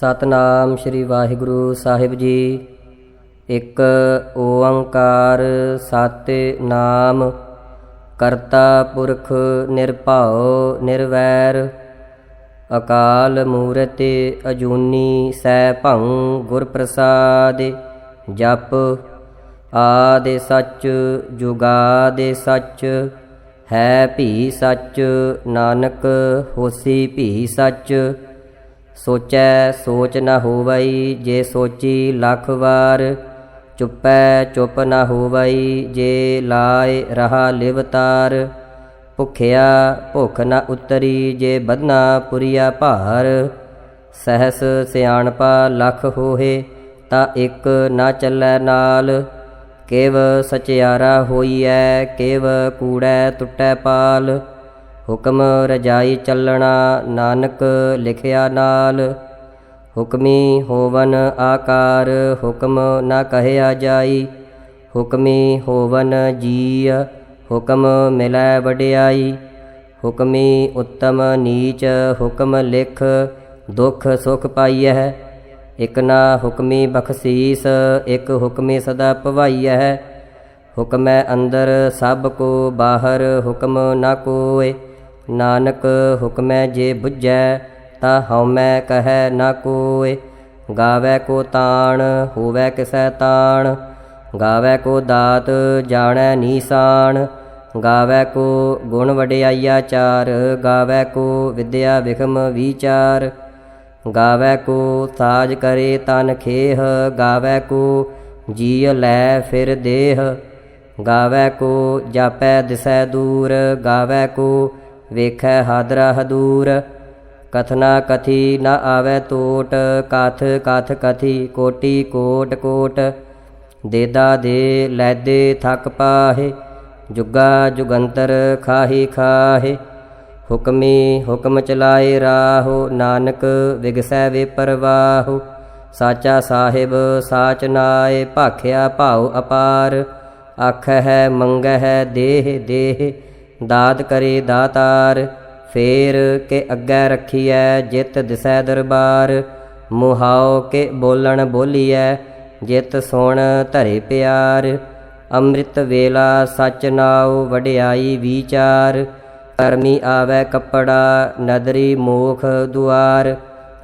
ਸਤਨਾਮ ਸ੍ਰੀ ਵਾਹਿਗੁਰੂ ਸਾਹਿਬ ਜੀ। ਇੱਕ ਓੰਕਾਰ ਸਤਿ ਨਾਮ ਕਰਤਾ ਪੁਰਖ ਨਿਰਭਉ ਨਿਰਵੈਰ, ਅਕਾਲ ਮੂਰਤਿ ਅਜੂਨੀ ਸੈ ਭੰ ਗੁਰ ਪ੍ਰਸਾਦ ਜਪ ਆਦਿ ਸੱਚ, ਜੁਗਾਦਿ ਸੱਚ, ਹੈ ਭੀ ਸੱਚ, ਨਾਨਕ ਹੋਸੀ ਭੀ ਸੱਚ ਸੋਚੈ ਸੋਚ ਨ ਹੋਵਈ, ਜੇ ਸੋਚੀ ਲੱਖ ਵਾਰ, ਚੁੱਪੈ ਚੁੱਪ ਨ ਹੋਵਈ, ਜੇ ਲਾਏ ਰਹਾ ਲਿਵਤਾਰ ਭੁਖਿਆ ਭੁਖ ਨ ਉਤਰੀ, ਜੇ ਬਦਨਾ ਪੁਰੀਆ ਭਾਰ। ਸਹਸ ਸਿਆਣਪਾ ਲਖ ਹੋਏ ਤਾਂ ਇੱਕ ਨਾ ਚੱਲੈ ਨਾਲ। ਕਿਵ ਸਚਿਆਰਾ ਹੋਈਐ, ਕਿਵ ਕੂੜੈ ਟੁੱਟੈ ਪਾਲ। ਹੁਕਮ ਰਜਾਈ ਚੱਲਣਾ ਨਾਨਕ ਲਿਖਿਆ ਨਾਲ। ਹੁਕਮੀ ਹੋਵਨ ਆਕਾਰ, ਹੁਕਮ ਨਾ ਕਹਿਆ ਜਾਈ। ਹੁਕਮੀ ਹੋਵਨ ਜੀ ਹੁਕਮ ਮਿਲੈ ਵਡਿਆਈ। ਹੁਕਮੀ ਉੱਤਮ ਨੀਚ, ਹੁਕਮ ਲਿਖ, ਦੁਖ ਸੁਖ ਪਾਈਐ। ਇਕ ਨਾ ਹੁਕਮੀ ਬਖਸ਼ੀਸ, ਇਕ ਹੁਕਮੀ ਸਦਾ ਭਵਾਈਐ ਹੁਕਮੈ ਅੰਦਰ ਸਭ ਕੋ ਬਾਹਰ, ਹੁਕਮ ਨਾ ਕੋਏ ਨਾਨਕ ਹੁਕਮੈ ਜੇ 부ਝੈ ਤਾ ਹਉਮੈ ਕਹੈ ਨਾ ਕੋਇ। ਗਾਵੇ ਕੋ ਤਾਣ, ਹੋਵੇ ਕਿਸੈ ਤਾਣ। ਗਾਵੇ ਕੋ ਦਾਤ, ਜਾਣੈ ਨੀਸਾਨ ਗਾਵੇ ਕੋ ਗੁਣ ਵਡਿਆਈਆ ਚਾਰ। ਗਾਵੇ ਕੋ ਵਿਦਿਆ ਵਿਖਮ ਵਿਚਾਰ। ਗਾਵੇ ਕੋ ਸਾਜ ਕਰੇ ਤਨ ਖੇਹ। ਗਾਵੇ ਕੋ ਜੀਅ ਲੈ ਫਿਰ ਦੇਹ। ਗਾਵੇ ਕੋ ਜਾਪੈ ਦਿਸੈ ਦੂਰ। ਗਾਵੇ ਕੋ ਵੇਖੈ ਹਾਦਰਾ ਹਦੂਰ ਕਥਨਾ ਕਥੀ ਨਾ ਆਵੇ ਤੋਟ, ਕਥ ਕਥ ਕਥੀ ਕੋਟੀ ਕੋਟ ਕੋਟ। ਦੇਦਾ ਦੇ ਲੈਦੇ ਥਕ ਪਾਹੇ, ਜੁਗਾ ਜੁਗੰਤਰ ਖਾਹੀ ਖਾਹੇ। ਹੁਕਮੀ ਹੁਕਮ ਚਲਾਏ ਰਾਹੋ, ਨਾਨਕ ਵਿਗਸੈ ਵੇ ਪਰਵਾਹੋ। ਸਾਚਾ ਸਾਹਿਬ ਸਾਚ ਨਾਏ, ਭਾਖਿਆ ਭਾਉ ਅਪਾਰ। ਆਖ ਹੈ ਮੰਗ ਹੈ ਦੇਹ ਦੇਹ ਦਾਤ ਕਰੇ ਦਾਤਾਰ, ਫੇਰ ਕੇ ਅੱਗੇ ਰੱਖੀਐ ਜਿਤ ਦਿਸੈ ਦਰਬਾਰ। ਮੁਹਾਉ ਕੇ ਬੋਲਣ ਬੋਲੀਐ ਜਿਤ ਸੁਣ ਧਰੇ ਪਿਆਰ। ਅੰਮ੍ਰਿਤ ਵੇਲਾ ਸਚ ਨਾਉ ਵਡਿਆਈ ਵਿਚਾਰ। ਕਰਮੀ ਆਵੈ ਕੱਪੜਾ, ਨਦਰੀ ਮੋਖ ਦੁਆਰ।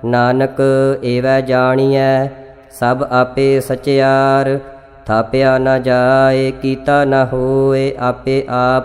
ਨਾਨਕ ਏਵੈ ਜਾਣੀਐ ਸਭ ਆਪੇ ਸਚਿਆਰ। ਥਾਪਿਆ ਨਾ ਜਾਏ, ਕੀਤਾ ਨਾ ਹੋਏ, ਆਪੇ ਆਪ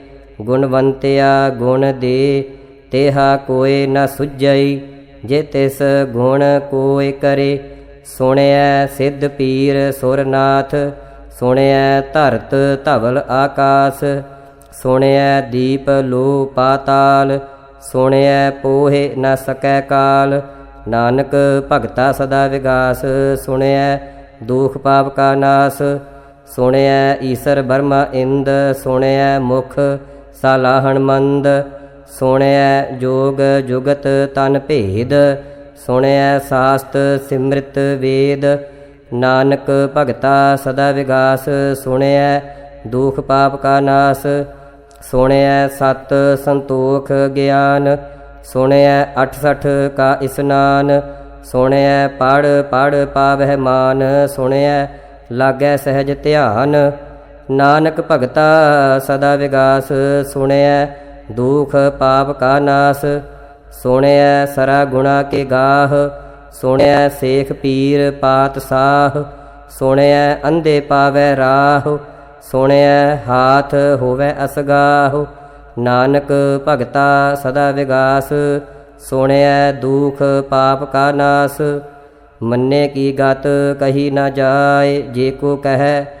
ਗੁਣਵੰਤਿਆ ਗੁਣ ਦੇ, ਤੇਹਾ ਕੋਏ ਨ ਸੁਝਈ, ਜੇ ਤਿਸ ਗੁਣ ਕੋਇ ਕਰੇ। ਸੁਣਿਐ ਸਿੱਧ ਪੀਰ ਸੁਰਨਾਥ, ਸੁਣਿਐ ਧਰਤ ਧਵਲ ਆਕਾਸ। ਸੁਣਿਐ ਦੀਪ ਲੋ ਪਾਤਾਲ, ਸੁਣਿਐ ਪੋਹੇ ਨ ਸਕੈ ਕਾਲ। ਨਾਨਕ ਭਗਤਾ ਸਦਾ ਵਿਗਾਸ, ਸੁਣਿਐ ਦੁਖ ਪਾਪ ਕਾ ਨਾਸ। ਸੁਣਿਐ ਈਸਰ ਬਰਮਾ ਇੰਦ, ਸੁਣਿਐ ਮੁਖ ਸਾਲਾਹਣ ਮੰਦ, ਸੁਣਿਐ ਜੋਗ ਜੁਗਤ ਤਨ ਭੇਦ, ਸੁਣਿਐ ਸਾਸਤ ਸਿਮ੍ਰਿਤ ਵੇਦ, ਨਾਨਕ ਭਗਤਾ ਸਦਾ ਵਿਗਾਸ, ਸੁਣਿਐ ਦੁਖ ਪਾਪ ਕਾ ਨਾਸ, ਸੁਣਿਐ ਸਤ ਸੰਤੋਖ ਗਿਆਨ, ਸੁਣਿਐ 68 ਕਾ ਇਸਨਾਨ, ਸੁਣਿਐ ਪੜ ਪੜ ਪਾਵਹਿ ਮਾਨ, ਸੁਣਿਐ ਲਾਗੈ ਸਹਿਜ ਧਿਆਨ ਨਾਨਕ ਭਗਤਾ ਸਦਾ ਵਿਗਾਸ, ਸੁਣਿਐ ਦੁਖ ਪਾਪ ਕਾ ਨਾਸ, ਸੁਣਿਐ ਸਰਾ ਗੁਣਾ ਕੇ ਗਾਹ, ਸੁਣਿਐ ਸੇਖ ਪੀਰ ਪਾਤ ਸਾਹ, ਸੁਣਿਐ ਅੰਧੇ ਪਾਵੈ ਰਾਹ, ਸੁਣਿਐ ਹਾਥ ਹੋਵੈ ਅਸਗਾਹ। ਨਾਨਕ ਭਗਤਾ ਸਦਾ ਵਿਗਾਸ, ਸੁਣਿਐ ਦੁਖ ਪਾਪ ਕਾ ਨਾਸ। ਮੰਨੇ ਕੀ ਗਤ ਕਹੀ ਨਾ ਜਾਏ, ਜੇ ਕੋ ਕਹੈ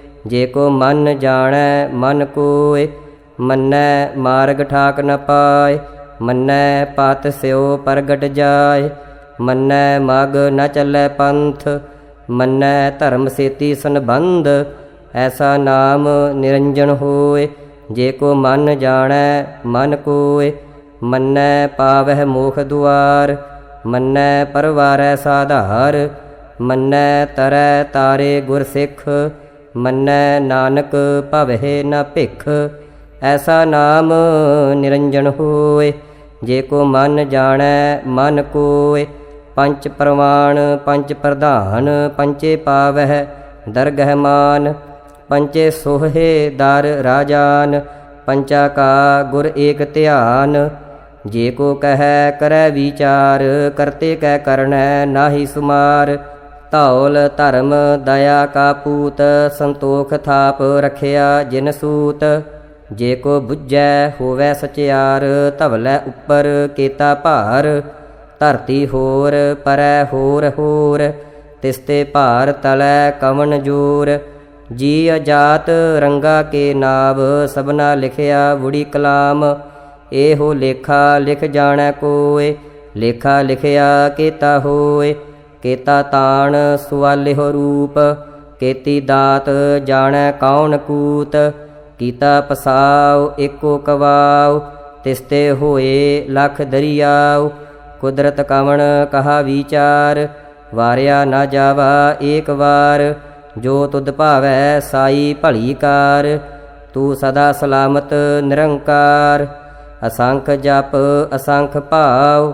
ਜੇ ਕੋ ਮਨ ਜਾਣੈ, ਮਨ ਕੋਇ, ਮੰਨੈ ਮਾਰਗ ਠਾਕ ਨ ਪਾਏ ਮੰਨੈ ਪਤ ਸਿਓ ਪ੍ਰਗਟ ਜਾਏ ਮੰਨੈ ਮਗ ਨ ਚੱਲੈ ਪੰਥ, ਮੰਨੈ ਧਰਮ ਸੇਤੀ ਸੰਬੰਧ, ਐਸਾ ਨਾਮ ਨਿਰੰਜਨ ਹੋਏ ਜੇ ਕੋ ਮਨ ਜਾਣੈ, ਮਨ ਕੋਇ, ਮੰਨੈ ਪਾਵਹਿ ਮੋਖ ਦੁਆਰ, ਮੰਨੈ ਪਰਵਾਰੈ ਸਾਧਾਰ, ਮੰਨੈ ਤਰੈ ਤਾਰੇ ਗੁਰ ਸਿੱਖ ਮੰਨੈ ਨਾਨਕ ਭਵਹਿ ਨ ਭਿਖ, ਐਸਾ ਨਾਮ ਨਿਰੰਜਨ ਹੋਏ। ਜੇ ਕੋ ਮਨ ਜਾਣੈ, ਮਨ ਕੋਏ। ਪੰਚ ਪ੍ਰਮਾਣ ਪੰਚ ਪ੍ਰਧਾਨ, ਪੰਚੇ ਪਾਵਹਿ ਦਰਗਹਿਮਾਨ ਪੰਚੇ ਸੋਹੇ ਦਰ ਰਾਜਾਨ, ਪੰਚਾ ਕਾ ਗੁਰ ਏਕ ਧਿਆਨ। ਜੇ ਕੋ ਕਹੈ, ਕਰੈ ਵਿਚਾਰ, ਕਰਤੇ ਕੈ ਕਰਣੈ ਨਾਹੀ ਸੁਮਾਰ। ਧੌਲ ਧਰਮ ਦਇਆ ਕਾ ਪੂਤ, ਸੰਤੋਖ ਥਾਪ ਰਖਿਆ ਜਿਨ ਸੂਤ। ਜੇ ਕੋ ਬੁੱਝੈ ਹੋਵੈ ਸਚਿਆਰ, ਧਵਲੇ ਉੱਪਰ ਕੀਤਾ ਭਾਰ। ਧਰਤੀ ਹੋਰ, ਪਰੈ ਹੋਰ ਹੋਰ, ਤਿਸਤੇ ਭਾਰ ਤਲੈ ਕਵਨ ਜੂਰ। ਜੀ ਅਜਾਤ ਰੰਗਾ ਕੇ ਨਾਵ, ਸਭਨਾ ਲਿਖਿਆ ਬੁੜੀ ਕਲਾਮ। ਇਹੋ ਲੇਖਾ ਲਿਖ ਜਾਣੈ ਕੋਏ, ਲੇਖਾ ਲਿਖਿਆ ਕੀਤਾ ਹੋਏ। ਕੇਤਾ ਤਾਣ ਸੁਆਲਿਹੁ ਰੂਪ, ਕੀਤੀ ਦਾਤ ਜਾਣੈ ਕੌਣ ਕੂਤ, ਕੀਤਾ ਪਸਾਉ ਏਕੋ ਕਵਾਉ, ਤਿਸਤੇ ਹੋਏ ਲਖ ਦਰਿਆਉ, ਕੁਦਰਤ ਕਵਣ ਕਹਾ ਵਿਚਾਰ, ਵਾਰਿਆ ਨਾ ਜਾਵਾ ਏਕ ਵਾਰ, ਜੋ ਤੁਧ ਭਾਵੈ ਸਾਈ ਭਲੀ ਕਾਰ, ਤੂੰ ਸਦਾ ਸਲਾਮਤ ਨਿਰੰਕਾਰ, ਅਸੰਖ ਜਪ ਅਸੰਖ ਭਾਵ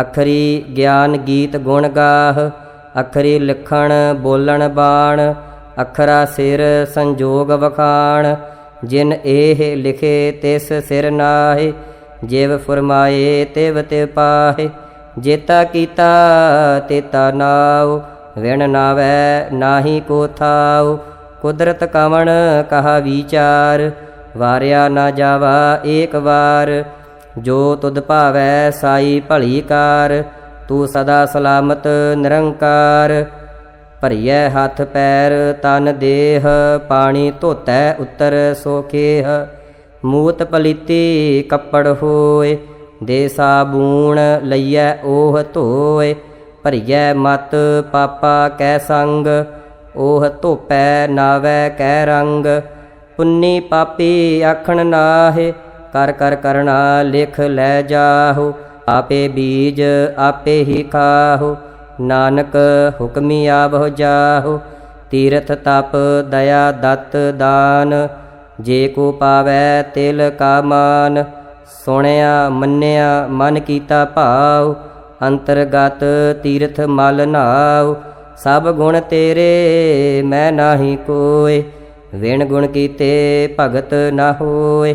ਅਖਰੀ ਗਿਆਨ ਗੀਤ ਗੁਣ ਗਾਹ, ਅਖਰੀ ਲਿਖਣ ਬੋਲਣ ਬਾਣ, ਅਖਰਾ ਸਿਰ ਸੰਜੋਗ ਵਖਾਣ, ਜਿਨ ਇਹ ਲਿਖੇ ਤਿਸ ਸਿਰ ਨਾਹੇ, ਜਿਵ ਫਰਮਾਏ ਤਿਵ ਤੇ ਪਾਹੇ, ਜੇਤਾ ਕੀਤਾ ਤੇਤਾ ਨਾਉ, ਵਿਣ ਨਾਵੈ ਨਾਹੀ ਕੋ ਥਾਉ, ਕੁਦਰਤ ਕਵਣ ਕਹਾ ਵਿਚਾਰ, ਵਾਰਿਆ ਨਾ ਜਾਵਾ ਏਕ ਵਾਰ ਜੋ ਤੁਧ ਭਾਵੈ ਸਾਈ ਭਲੀ ਕਾਰ ਤੂੰ ਸਦਾ ਸਲਾਮਤ ਨਿਰੰਕਾਰ। ਭਰੀਐ ਹੱਥ ਪੈਰ, ਤਨ ਦੇਹ, ਪਾਣੀ ਧੋਤੈ ਉੱਤਰ ਸੋਖੇਹ ਮੂਤ ਪਲੀਤੀ ਕੱਪੜ ਹੋਏ, ਦੇ ਸਾਬੂਣ ਲਈਐ ਉਹ ਧੋਏ। ਭਰੀਐ ਮਤ ਪਾਪਾ ਕੈ ਸੰਗ ਉਹ ਧੋਪੈ ਨਾਵੈ ਕੈ ਰੰਗ। ਪੁੰਨੀ ਪਾਪੀ ਆਖਣ ਨਾਹੇ ਕਰ ਕਰ ਕਰਣਾ ਲਿਖ ਲੈ ਜਾਹੋ, ਆਪੇ ਬੀਜ ਆਪੇ ਹੀ ਖਾਹੋ, ਨਾਨਕ ਹੁਕਮੀ ਆਵਹੁ ਜਾਹੋ, ਤੀਰਥ ਤਪ ਦਇਆ ਦਤ ਦਾਨ, ਜੇ ਕੋ ਪਾਵੈ ਤਿਲ ਕਾ ਮਾਨ, ਸੁਣਿਆ ਮੰਨਿਆ ਮਨ ਕੀਤਾ ਭਾਉ, ਅੰਤਰਗਤ ਤੀਰਥ ਮਲ ਨਾਉ, ਸਭ ਗੁਣ ਤੇਰੇ ਮੈਂ ਨਾਹੀ ਕੋਏ, ਵਿਣ ਗੁਣ ਕੀਤੇ ਭਗਤ ਨਾ ਹੋਏ।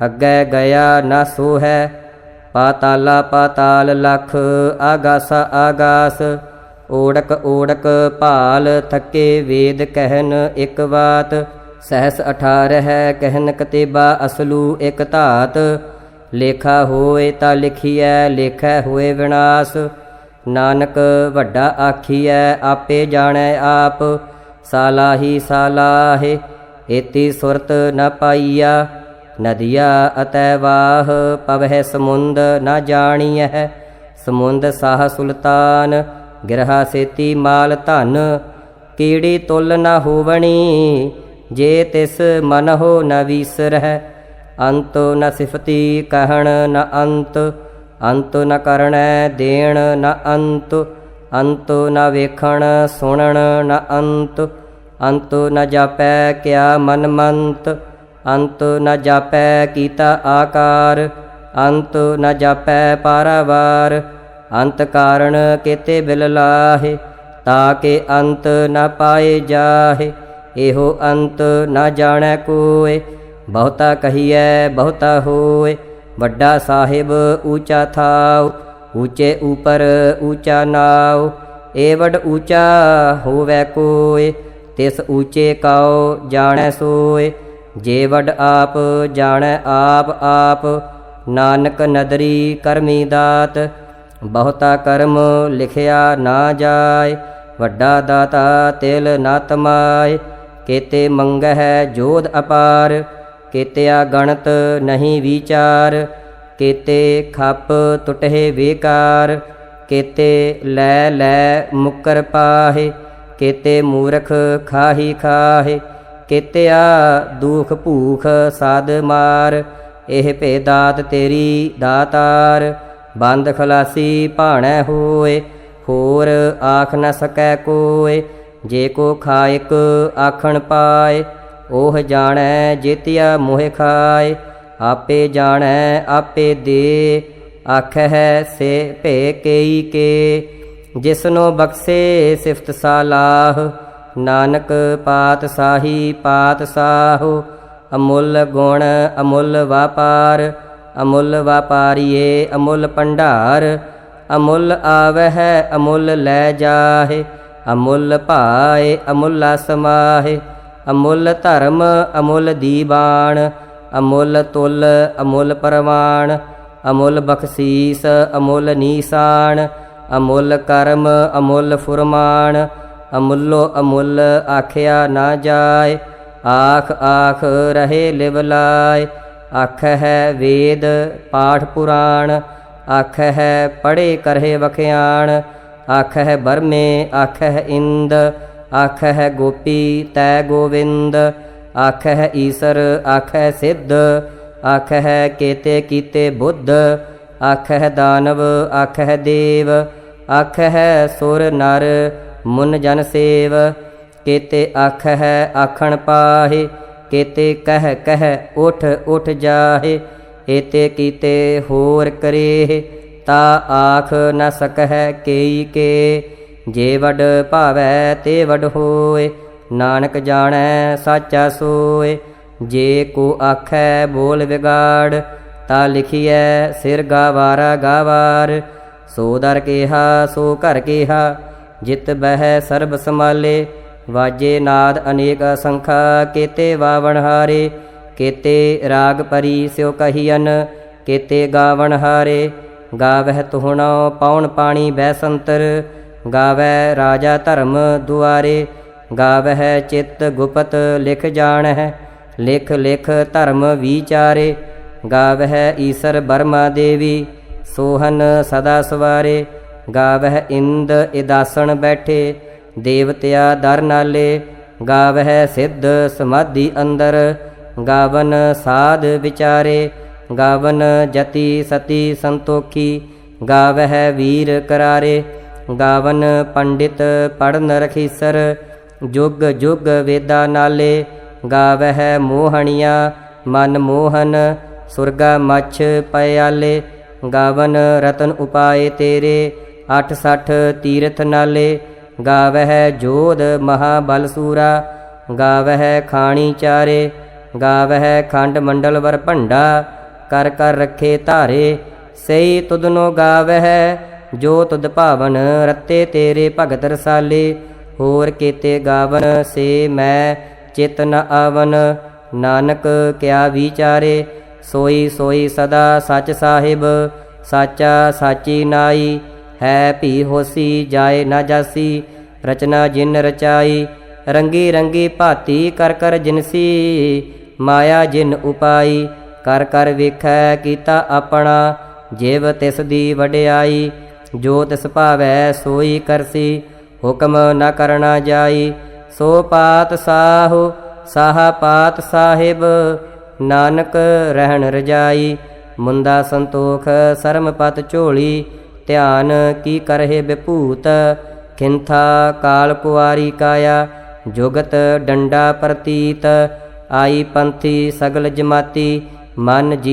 ਅੱਗੇ ਗਿਆ ਨਾ ਸੋ ਹੈ ਪਾਤਾਲਾ ਪਾਤਾਲ ਲਖ ਆਗਾਸਾ ਆਗਾਸ। ਓੜਕ ਓੜਕ ਭਾਲ ਥੱਕੇ ਵੇਦ ਕਹਿਨ ਇੱਕ ਬਾਤ ਸਹਸ 18 ਹੈ ਕਹਿਨ ਕਤੇਬਾ ਅਸਲੂ ਇਕ ਧਾਤ। ਲੇਖਾ ਹੋਏ ਤਾਂ ਲਿਖੀਐ, ਲੇਖੈ ਹੋਏ ਵਿਨਾਸ਼। ਨਾਨਕ ਵੱਡਾ ਆਖੀਐ, ਆਪੇ ਜਾਣੈ ਆਪ। ਸਾਲਾਹੀ ਸਾਲਾਹੇ, ਏਤੀ ਸੁਰਤ ਨ ਪਾਈਆ। ਨਦੀਆ ਅਤੈ ਵਾਹ, ਪਵਹਿ ਸਮੁੰਦ ਨ ਜਾਣੀਐ ਸਮੁੰਦ ਸਾਹ ਸੁਲਤਾਨ, ਗਿਰਹਾ ਸੇਤੀ ਮਾਲ ਧਨ। ਕੀੜੀ ਤੁਲ ਨਾ ਹੋਵਣੀ, ਜੇ ਤਿਸ ਮਨ ਹੋ ਨ ਵੀਸਰਹਿ। ਅੰਤ ਨ ਸਿਫਤੀ ਕਹਿਣ ਨ ਅੰਤ ਅੰਤ ਨ ਕਰਣੈ ਦੇਣ ਨ ਅੰਤ। ਅੰਤ ਨ ਵੇਖਣ, ਸੁਣਨ ਨ ਅੰਤ। ਅੰਤ ਨ ਜਾਪੈ ਕਿਆ ਮਨ ਮੰਤ ਅੰਤ ਨ ਜਾਪੈ ਕੀਤਾ ਆਕਾਰ, ਅੰਤ ਨ ਜਾਪੈ ਪਾਰਾਵਾਰ, ਅੰਤ ਕਾਰਣ ਕੇਤੇ ਬਿਲ ਲਾਹੇ ਤਾਕੇ ਅੰਤ ਨ ਪਾਏ ਜਾਹੇ, ਇਹੋ ਅੰਤ ਨ ਜਾਣੈ ਕੋਏ, ਬਹੁਤਾ ਕਹੀਐ, ਬਹੁਤਾ ਹੋਏ, ਵੱਡਾ ਸਾਹਿਬ ਊਚਾ ਥਾਉ, ਊਚੇ ਉਪਰ ਊਚਾ ਨਾਉ ਏਵਡ ਊਚਾ ਹੋਵੇ ਕੋਏ, ਤਿਸ ਊਚੇ ਕਾਉ ਜਾਣੈ ਸੋਏ। ਜੇ ਵਡ ਆਪ, ਜਾਣੈ ਆਪ ਆਪ, ਨਾਨਕ ਨਦਰੀ ਕਰਮੀ ਦਾਤ, ਬਹੁਤਾ ਕਰਮ ਲਿਖਿਆ ਨਾ ਜਾਏ, ਵੱਡਾ ਦਾਤਾ ਤਿਲ ਨਾ ਤਮਾਏ, ਕੇਤੇ ਮੰਗਹਿ ਜੋਧ ਅਪਾਰ, ਕੇਤਿਆ ਗਣਤ ਨਹੀਂ ਵਿਚਾਰ, ਕੇਤੇ ਖੱਪ ਟੁਟਹਿ ਵੇਕਾਰ, ਕੇਤੇ ਲੈ ਲੈ ਮੁਕਰ ਪਾਹੇ, ਕੇਤੇ ਮੂਰਖ ਖਾਹੀ ਖਾਹੇ ਕੇਤਿਆ ਦੁਖ ਭੂਖ ਸਾਧ ਮਾਰ, ਇਹ ਭੇ ਦਾਤ ਤੇਰੀ ਦਾਤਾਰ। ਬੰਦ ਖਲਾਸੀ ਭਾਣੈ ਹੋਏ, ਹੋਰ ਆਖ ਨ ਸਕੈ ਕੋਏ। ਜੇ ਕੋ ਖਾਇਕ ਆਖਣ ਪਾਏ, ਉਹ ਜਾਣੈ ਜੇਤਿਆ ਮੋਹਿ ਖਾਏ। ਆਪੇ ਜਾਣੈ, ਆਪੇ ਦੇ, ਆਖਹਿ ਸੇ ਭੇ ਕੇਈ ਕੇ। ਜਿਸਨੋ ਬਖਸ਼ੇ ਸਿਫਤ ਸਾਲਾਹ ਨਾਨਕ ਪਾਤ ਸਾਹੀ ਪਾਤ ਸਾਹੋ, ਅਮੁੱਲ ਗੁਣ ਅਮੁੱਲ ਵਪਾਰ, ਅਮੁੱਲ ਵਪਾਰੀਏ ਅਮੁੱਲ ਭੰਡਾਰ, ਅਮੁੱਲ ਆਵਹਿ ਅਮੁੱਲ ਲੈ ਜਾਹੇ, ਅਮੁੱਲ ਭਾਏ ਅਮੁੱਲਾ ਸਮਾਹੇ ਅਮੁੱਲ ਧਰਮ ਅਮੁੱਲ ਦੀਵਾਨ ਅਮੁੱਲ ਤੁਲ ਅਮੁੱਲ ਪਰਵਾਨ ਅਮੁੱਲ ਬਖਸ਼ੀਸ ਅਮੁੱਲ ਨੀਸਾਨ ਅਮੁੱਲ ਕਰਮ ਅਮੁੱਲ ਫੁਰਮਾਨ ਅਮੁੱਲੋ ਅਮੁੱਲ ਆਖਿਆ ਨਾ ਜਾਏ, ਆਖ ਆਖ ਰਹੇ ਲਿਵ ਲਾਏ। ਆਖ ਹੈ ਵੇਦ ਪਾਠ ਪੁਰਾਣ ਆਖ ਆਖਹਿ ਪੜੇ ਕਰਹਿ ਵਖਿਆਣ। ਹੈ ਬਰਮੇ ਆਖਹਿ ਇੰਦ ਆਖ ਹੈ ਗੋਪੀ ਤੈ ਗੋਵਿੰਦ। ਆਖ ਹੈ ਈਸਰ, ਆਖਹਿ ਸਿੱਧ ਆਖ ਹੈ ਕੇਤੇ ਕੀਤੇ ਬੁੱਧ। ਆਖ ਹੈ ਦਾਨਵ ਆਖ ਹੈ ਦੇਵ। ਆਖ ਹੈ ਸੁਰ ਨਰ ਮੁਨ ਜਨ ਸੇਵ, ਕੇਤੇ ਹੈ ਆਖਣ ਪਾਹੇ, ਕੇਤੇ ਕਹਿ ਕਹਿ ਉਠ ਉਠ ਜਾਹੇ, ਏਤੇ ਕੀਤੇ ਹੋਰ ਕਰੇ ਤਾ ਆਖ ਨ ਸਕਹਿ ਕੇਈ ਕੇ, ਜੇ ਵਡ ਭਾਵੈ ਤੇ ਵਡ ਹੋਏ ਨਾਨਕ ਜਾਣੈ ਸਾਚਾ ਸੋਏ ਜੇ ਕੋ ਆਖੈ ਬੋਲ ਵਿਗਾੜ, ਤਾ ਲਿਖੀਐ ਸਿਰ ਗਾਵਾਰਾ ਗਾਵਾਰ, ਸੋ ਦਰ ਕੇਹਾ ਸੋ ਘਰ ਕੇਹਾ ਜਿਤ ਬਹਿ ਸਰਬ ਸਮਾਲੇ ਵਾਜੇ ਨਾਦ ਅਨੇਕ ਅਸੰਖਾ, ਕੇਤੇ ਵਾਵਣ ਹਾਰੇ, ਕੇਤੇ ਰਾਗ ਪਰੀ ਸਿਉ ਕਹੀਨ ਕੇਤੇ ਗਾਵਣ ਹਾਰੇ, ਗਾਵਹਿ ਤੁਹਣੋ ਪੌਣ ਪਾਣੀ ਬੈਸੰਤਰ ਗਾਵੈ ਰਾਜਾ ਧਰਮ ਦੁਆਰੇ, ਗਾਵਹਿ ਚਿੱਤ ਗੁਪਤ ਲਿਖ ਜਾਣਹਿ, ਲਿਖ ਲਿਖ ਧਰਮ ਵਿਚਾਰੇ, ਗਾਵਹਿ ਈਸਰ ਬਰਮਾ ਦੇਵੀ, ਸੋਹਨ ਸਦਾ ਸਵਾਰੇ ਗਾਵਹਿ ਇੰਦ ਇਦਾਸਣ ਬੈਠੇ, ਦੇਵਤਿਆ ਦਰ ਨਾਲੇ, ਗਾਵਹਿ ਸਿੱਧ ਸਮਾਧੀ ਅੰਦਰ, ਗਾਵਨ ਸਾਧ ਵਿਚਾਰੇ, ਗਾਵਨ ਜਤੀ ਸਤੀ ਸੰਤੋਖੀ, ਗਾਵਹਿ ਵੀਰ ਕਰਾਰੇ, ਗਾਵਨ ਪੰਡਿਤ ਪੜਨ ਰਖੀਸਰ, ਜੁਗ ਜੁਗ ਵੇਦਾ ਨਾਲੇ, ਗਾਵਹਿ ਮੋਹਣੀਆਂ, ਮਨ ਮੋਹਨ, ਸੁਰਗਾ ਮਛ ਪਿਆਲੇ ਗਾਵਨ ਰਤਨ ਉਪਾਏ ਤੇਰੇ 86 ਤੀਰਥ ਨਾਲੇ, ਗਾਵਹਿ ਜੋਧ ਮਹਾਬਲ ਸੂਰਾ ਗਾਵਹਿ ਖਾਣੀ ਚਾਰੇ, ਗਾਵਹਿ ਖੰਡ ਮੰਡਲ ਵਰ ਭੰਡਾ, ਕਰ ਕਰ ਰੱਖੇ ਧਾਰੇ ਸਈ ਤੁਧਨੋ ਗਾਵਹਿ, ਜੋ ਤੁਦ ਭਾਵਨ ਰੱਤੇ ਤੇਰੇ ਭਗਤ ਰਸਾਲੇ, ਹੋਰ ਕੀਤੇ ਗਾਵਨ ਸੇ ਮੈਂ ਚਿਤ ਨ ਆਵਨ, ਨਾਨਕ ਕਿਆ ਵਿਚਾਰੇ, ਸੋਈ ਸੋਈ ਸਦਾ ਸੱਚ ਸਾਹਿਬ, ਸਾਚਾ ਸਾਚੀ ਨਾਈ ਹੈ ਭੀ ਹੋਸੀ ਜਾਏ ਨਾ ਜਾਸੀ, ਰਚਨਾ ਜਿਨ ਰਚਾਈ, ਰੰਗੀ ਰੰਗੀ ਭਾਤੀ ਕਰ ਕਰ ਜਿਨਸੀ, ਮਾਇਆ ਜਿਨ ਉਪਾਈ, ਕਰ ਕਰ ਵੇਖੈ ਕੀਤਾ ਆਪਣਾ, ਜਿਵ ਤਿਸ ਦੀ ਵਡਿਆਈ, ਜੋ ਤਿਸ ਭਾਵੈ ਸੋਈ ਕਰਸੀ, ਹੁਕਮ ਨਾ ਕਰਨਾ ਜਾਈ, ਸੋ ਪਾਤ ਸਾਹੋ, ਸਾਹ ਪਾਤ ਸਾਹਿਬ, ਨਾਨਕ ਰਹਿਣ ਰਜਾਈ, ਮੁੰਦਾ ਸੰਤੋਖ ਸਰਮ ਪਤ ਝੋਲੀ ਧਿਆਨ ਕੀ ਕਰਹਿ ਵਿਭੂਤ ਖਿੰਥਾ ਕਾਲ ਕੁਆਰੀ ਕਾਇਆ? ਜੁਗਤ ਡੰਡਾ ਪ੍ਰਤੀਤ। ਆਈ ਪੰਥੀ ਸਗਲ ਜਮਾਤੀ। ਮਨ ਜੀ